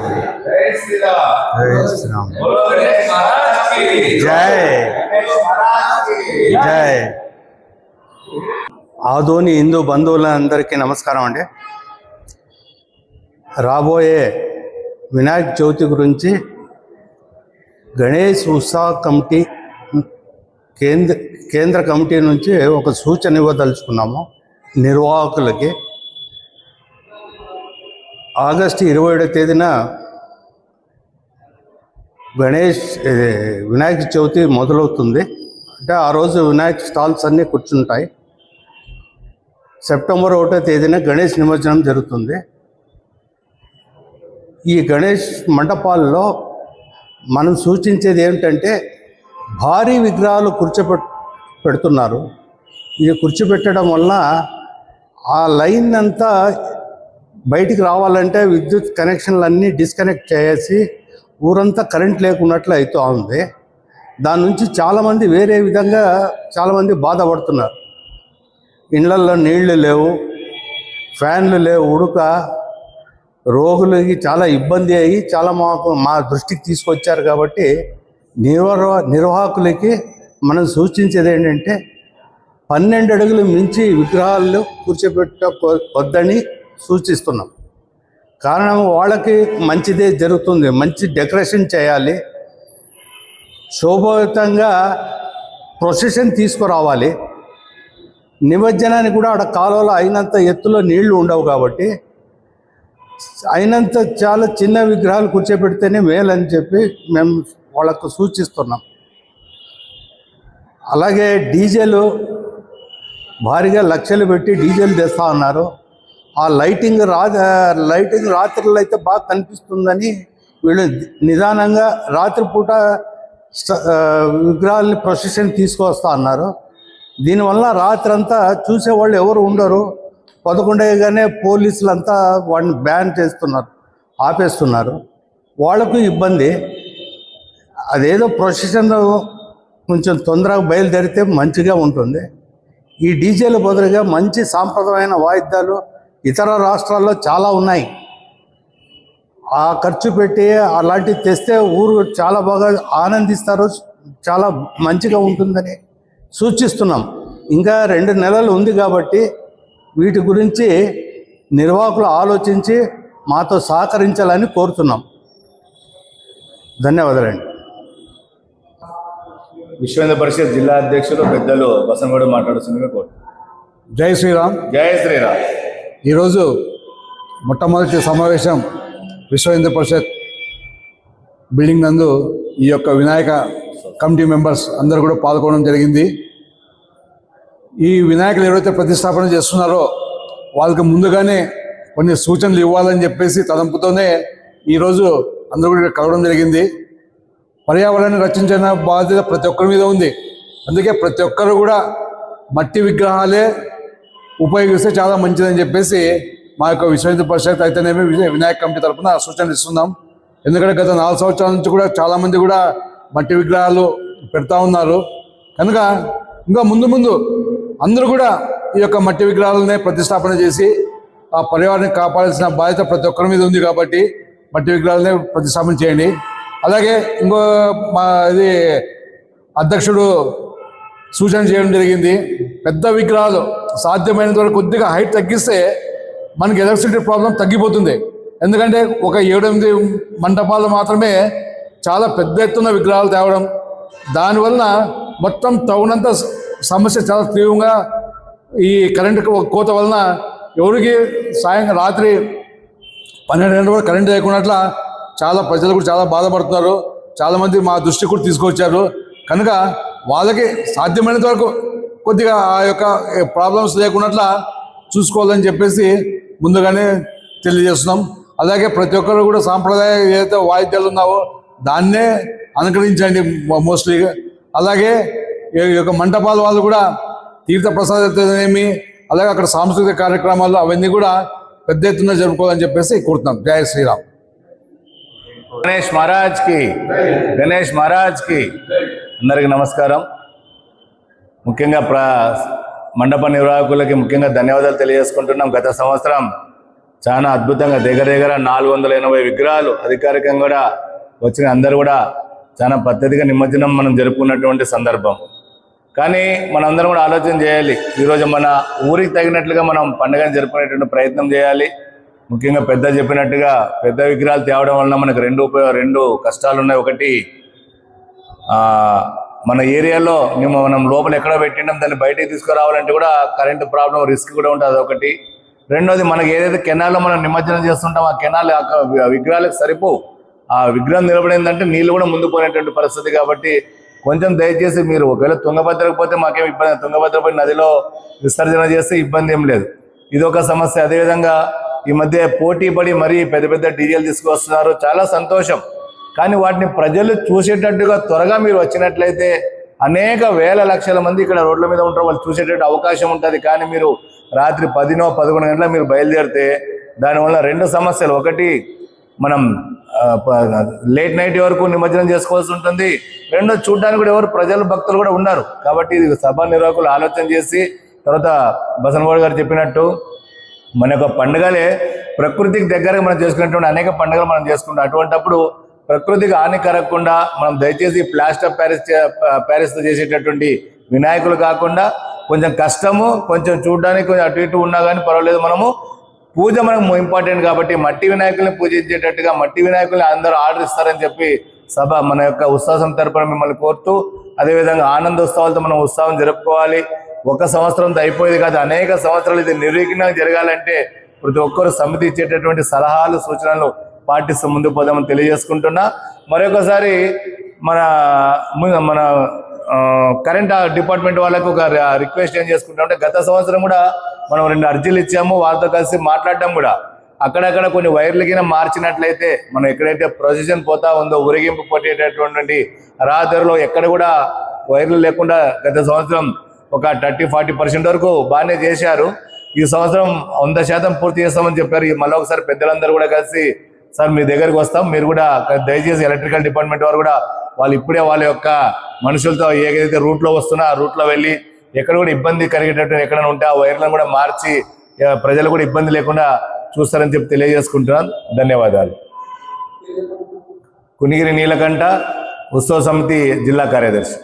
జై జై. శ్రీరామ్ ఆదోని హిందూ బంధువులందరికీ నమస్కారం అండి. రాబోయే వినాయక చవితి గురించి గణేష్ ఉత్సాహ కమిటీ కేంద్ర కేంద్ర కమిటీ నుంచి ఒక సూచన ఇవ్వదలుచుకున్నాము. నిర్వాహకులకి ఆగస్టు ఇరవై ఏడో తేదీన గణేష్ వినాయక చవితి మొదలవుతుంది. అంటే ఆ రోజు వినాయక స్టాల్స్ అన్నీ కూర్చుంటాయి. సెప్టెంబర్ ఒకటో తేదీన గణేష్ నిమజ్జనం జరుగుతుంది. ఈ గణేష్ మండపాల్లో మనం సూచించేది ఏమిటంటే భారీ విగ్రహాలు కూర్చోపె పెడుతున్నారు. ఇది కూర్చోపెట్టడం వల్ల ఆ లైన్ అంతా బయటికి రావాలంటే విద్యుత్ కనెక్షన్లు అన్నీ డిస్కనెక్ట్ చేసి ఊరంతా కరెంట్ లేకున్నట్లు అవుతూ ఉంది. దాని నుంచి చాలామంది వేరే విధంగా చాలామంది బాధపడుతున్నారు. ఇండ్లల్లో నీళ్ళు లేవు ఫ్యాన్లు లేవు ఉడక రోగులకి చాలా ఇబ్బంది అయ్యి చాలా మాకు మా దృష్టికి తీసుకొచ్చారు కాబట్టి నిర్వహ నిర్వాహకులకి మనం సూచించేది ఏంటంటే పన్నెండు అడుగులు మించి విగ్రహాలు కూర్చోబెట్ట వద్దని సూచిస్తున్నాం. కారణం వాళ్ళకి మంచిదే జరుగుతుంది. మంచి డెకరేషన్ చేయాలి. శోభాయుతంగా ప్రొసెషన్ తీసుకురావాలి. నిమజ్జనానికి కూడా ఆడ కాలువలో అయినంత ఎత్తులో నీళ్ళు ఉండవు కాబట్టి అయినంత చాలా చిన్న విగ్రహాలు కూర్చోబెడితేనే మేలని చెప్పి మేము వాళ్ళకు సూచిస్తున్నాం. అలాగే డీజేలు భారీగా లక్షలు పెట్టి డీజేలు తెస్తా ఉన్నారు. ఆ లైటింగ్ రా లైటింగ్ రాత్రులు అయితే బాగా కనిపిస్తుందని వీళ్ళు నిదానంగా రాత్రిపూట స్ట- విగ్రహాలని ప్రొసెషన్ తీసుకొస్తా అన్నారు. దీనివల్ల రాత్రంతా చూసేవాళ్ళు ఎవరు ఉండరు. పదకొండేగానే పోలీసులు అంతా వాడిని బ్యాన్ చేస్తున్నారు ఆపేస్తున్నారు. వాళ్ళకు ఇబ్బంది. అదేదో ప్రొసెషన్ కొంచెం తొందరగా బయలుదేరితే మంచిగా ఉంటుంది. ఈ డీజేల బదులుగా మంచి సాంప్రదాయమైన వాయిద్యాలు ఇతర రాష్ట్రాల్లో చాలా ఉన్నాయి. ఆ ఖర్చు పెట్టి అలాంటివి తెస్తే ఊరు చాలా బాగా ఆనందిస్తారు చాలా మంచిగా ఉంటుందని సూచిస్తున్నాం. ఇంకా రెండు నెలలు ఉంది కాబట్టి వీటి గురించి నిర్వాహకులు ఆలోచించి మాతో సహకరించాలని కోరుతున్నాం. ధన్యవాదాలండి. విశ్వ హిందూ పరిషత్ జిల్లా అధ్యక్షులు పెద్దలు బసంగూడ మాట్లాడుతుందిగా కోరు జై శ్రీరామ్. జై శ్రీరామ్. ఈరోజు మొట్టమొదటి సమావేశం విశ్వ హిందూ పరిషత్ బిల్డింగ్ నందు ఈ యొక్క వినాయక కమిటీ మెంబర్స్ అందరూ కూడా పాల్గొనడం జరిగింది. ఈ వినాయకులు ఎవరైతే ప్రతిష్టాపన చేస్తున్నారో వాళ్ళకి ముందుగానే కొన్ని సూచనలు ఇవ్వాలని చెప్పేసి తలంపుతోనే ఈరోజు అందరూ కూడా కలవడం జరిగింది. పర్యావరణాన్ని రక్షించిన బాధ్యత ప్రతి ఒక్కరి మీద ఉంది. అందుకే ప్రతి ఒక్కరు కూడా మట్టి విగ్రహాలే ఉపయోగిస్తే చాలా మంచిదని చెప్పేసి మా యొక్క విశ్వ పరిషత్ అయితేనేమి వినాయక కమిటీ తరఫున సూచనలు ఇస్తున్నాం. ఎందుకంటే గత నాలుగు సంవత్సరాల నుంచి కూడా చాలామంది కూడా మట్టి విగ్రహాలు పెడతా ఉన్నారు. కనుక ఇంకా ముందు ముందు అందరూ కూడా ఈ యొక్క మట్టి విగ్రహాలనే ప్రతిష్టాపన చేసి ఆ పర్యావరణాన్ని కాపాడాల్సిన బాధ్యత ప్రతి ఒక్కరి మీద ఉంది కాబట్టి మట్టి విగ్రహాలనే ప్రతిష్టాపన చేయండి. అలాగే ఇంకో మా ఇది అధ్యక్షుడు సూచన చేయడం జరిగింది. పెద్ద విగ్రహాలు సాధ్యమైనంత వరకు కొద్దిగా హైట్ తగ్గిస్తే మనకి ఎలక్ట్రిసిటీ ప్రాబ్లం తగ్గిపోతుంది. ఎందుకంటే ఒక ఏడెనిమిది మంటపాలు మాత్రమే చాలా పెద్ద ఎత్తున విగ్రహాలు తేవడం దానివల్ల మొత్తం టౌన్ అంతా సమస్య చాలా తీవ్రంగా ఈ కరెంటు కోత వలన ఎవరికి సాయంత్రం రాత్రి పన్నెండు గంటల వరకు కరెంటు లేకున్నట్ల చాలా ప్రజలు కూడా చాలా బాధపడుతున్నారు. చాలామంది మా దృష్టి కూడా తీసుకొచ్చారు. కనుక వాళ్ళకి సాధ్యమైనంత వరకు కొద్దిగా ఆ యొక్క ప్రాబ్లమ్స్ లేకున్నట్ల చూసుకోవాలని చెప్పేసి ముందుగానే తెలియజేస్తున్నాం. అలాగే ప్రతి ఒక్కరు కూడా సాంప్రదాయ ఏదైతే వాయిద్యాలు ఉన్నావో దాన్నే అనుకరించండి మోస్ట్లీ అలాగే ఈ యొక్క మంటపాల వాళ్ళు కూడా తీర్థ ప్రసాదమేమి అలాగే అక్కడ సాంస్కృతిక కార్యక్రమాలు అవన్నీ కూడా పెద్ద ఎత్తున జరుపుకోవాలని చెప్పేసి కోరుతున్నాం. జయ శ్రీరామ్. గణేష్ మహారాజ్కి గణేష్ మహారాజ్కి అందరికి నమస్కారం. ముఖ్యంగా ప్ర మండప నిర్వాహకులకి ముఖ్యంగా ధన్యవాదాలు తెలియజేసుకుంటున్నాం. గత సంవత్సరం చాలా అద్భుతంగా దగ్గర దగ్గర నాలుగు వందల ఎనభై విగ్రహాలు అధికారికంగా కూడా వచ్చిన అందరూ కూడా చాలా పద్ధతిగా నిమజ్జనం మనం జరుపుకున్నటువంటి సందర్భం. కానీ మనందరం కూడా ఆలోచన చేయాలి. ఈరోజు మన ఊరికి తగినట్లుగా మనం పండుగను జరుపుకునేటువంటి ప్రయత్నం చేయాలి. ముఖ్యంగా పెద్ద చెప్పినట్టుగా పెద్ద విగ్రహాలు తేవడం వలన మనకు రెండు ఉపయోగ రెండు కష్టాలు ఉన్నాయి ఒకటి మన ఏరియాలో మేము మనం లోపల ఎక్కడ పెట్టినాం దాన్ని బయటకి తీసుకురావాలంటే కూడా కరెంటు ప్రాబ్లం రిస్క్ కూడా ఉంటుంది ఒకటి రెండోది మనకి ఏదైతే కెనాల్లో మనం నిమజ్జనం చేస్తుంటాం ఆ కెనాల్ ఆ విగ్రహాలకు సరిపోవు ఆ విగ్రహం నిలబడిందంటే నీళ్ళు కూడా ముందు పోయినటువంటి పరిస్థితి కాబట్టి కొంచెం దయచేసి మీరు ఒకవేళ తుంగభద్రకు పోతే మాకేం ఇబ్బంది తుంగభద్ర పోయి నదిలో విసర్జన చేస్తే ఇబ్బంది ఏం లేదు. ఇది ఒక సమస్య. అదేవిధంగా ఈ మధ్య పోటీ పడి మరీ పెద్ద పెద్ద డీజేలు తీసుకొస్తున్నారు. చాలా సంతోషం. కానీ వాటిని ప్రజలు చూసేటట్టుగా త్వరగా మీరు వచ్చినట్లయితే అనేక వేల లక్షల మంది ఇక్కడ రోడ్ల మీద ఉంటారు. వాళ్ళు చూసేటట్టు అవకాశం ఉంటుంది. కానీ మీరు రాత్రి పదినో పదకొండు గంటల మీరు బయలుదేరితే దానివల్ల రెండు సమస్యలు. ఒకటి మనం లేట్ నైట్ వరకు నిమజ్జనం చేసుకోవాల్సి ఉంటుంది. రెండో చూడడానికి కూడా ఎవరు ప్రజలు భక్తులు కూడా ఉన్నారు. కాబట్టి ఇది సభ నిర్వాహకులు ఆలోచన చేసి తర్వాత బసనగౌడ్ గారు చెప్పినట్టు మన యొక్క పండుగలే ప్రకృతికి దగ్గరగా మనం చేసుకునేటువంటి అనేక పండుగలు మనం చేసుకుంటాం. అటువంటప్పుడు ప్రకృతికి హాని కరగకుండా మనం దయచేసి ప్లాస్టర్ ప్యారిస్ ప్యారిస్ ప్యారిస్తో చేసేటటువంటి వినాయకులు కాకుండా కొంచెం కష్టము కొంచెం చూడడానికి కొంచెం అటు ఇటు ఉన్నా కానీ పర్వాలేదు. మనము పూజ మనకు ఇంపార్టెంట్ కాబట్టి మట్టి వినాయకుల్ని పూజించేటట్టుగా మట్టి వినాయకుల్ని అందరూ ఆర్డర్ ఇస్తారని చెప్పి సభ మన యొక్క ఉత్సాహం తరపున మిమ్మల్ని కోరుతూ అదేవిధంగా ఆనంద ఉత్సవాలతో మనం ఉత్సాహం జరుపుకోవాలి. ఒక సంవత్సరంతో అయిపోయేది కాదు. అనేక సంవత్సరాలు ఇది నిర్విఘ్నంగా జరగాలంటే ప్రతి ఒక్కరు సమితి ఇచ్చేటటువంటి సలహాలు సూచనలు పాటిస్తూ ముందుకు పోదామని తెలియజేసుకుంటున్నా. మరొకసారి మన ము- మన కరెంట్ డిపార్ట్మెంట్ వాళ్ళకు ఒక రిక్వెస్ట్ ఏం చేసుకుంటాం అంటే గత సంవత్సరం కూడా మనం రెండు అర్జీలు ఇచ్చాము వాళ్ళతో కలిసి మాట్లాడడం కూడా. అక్కడక్కడ కొన్ని వైర్లు కింద మార్చినట్లయితే మనం ఎక్కడైతే ప్రొసెషన్ పోతా ఉందో ఉరిగింపు పట్టేటటువంటి రహదారిలో ఎక్కడ కూడా వైర్లు లేకుండా గత సంవత్సరం ఒక థర్టీ ఫార్టీ పర్సెంట్ వరకు బాగానే చేశారు. ఈ సంవత్సరం వంద శాతం పూర్తి చేస్తామని చెప్పారు. ఈ మళ్ళీ ఒకసారి పెద్దలందరూ కూడా కలిసి సార్ మీ దగ్గరికి వస్తాం. మీరు కూడా దయచేసి ఎలక్ట్రికల్ డిపార్ట్మెంట్ వారు కూడా వాళ్ళు ఇప్పుడే వాళ్ళ యొక్క మనుషులతో ఏదైతే రూట్లో వస్తున్నా ఆ రూట్లో వెళ్ళి ఎక్కడ కూడా ఇబ్బంది కలిగేటట్టు ఎక్కడైనా ఉంటే ఆ వైర్లను కూడా మార్చి ప్రజలు కూడా ఇబ్బంది లేకుండా చూస్తారని చెప్పి తెలియజేసుకుంటున్నాను. ధన్యవాదాలు. కునిగిరి నీలకంఠ ఉత్సవ సమితి జిల్లా కార్యదర్శి.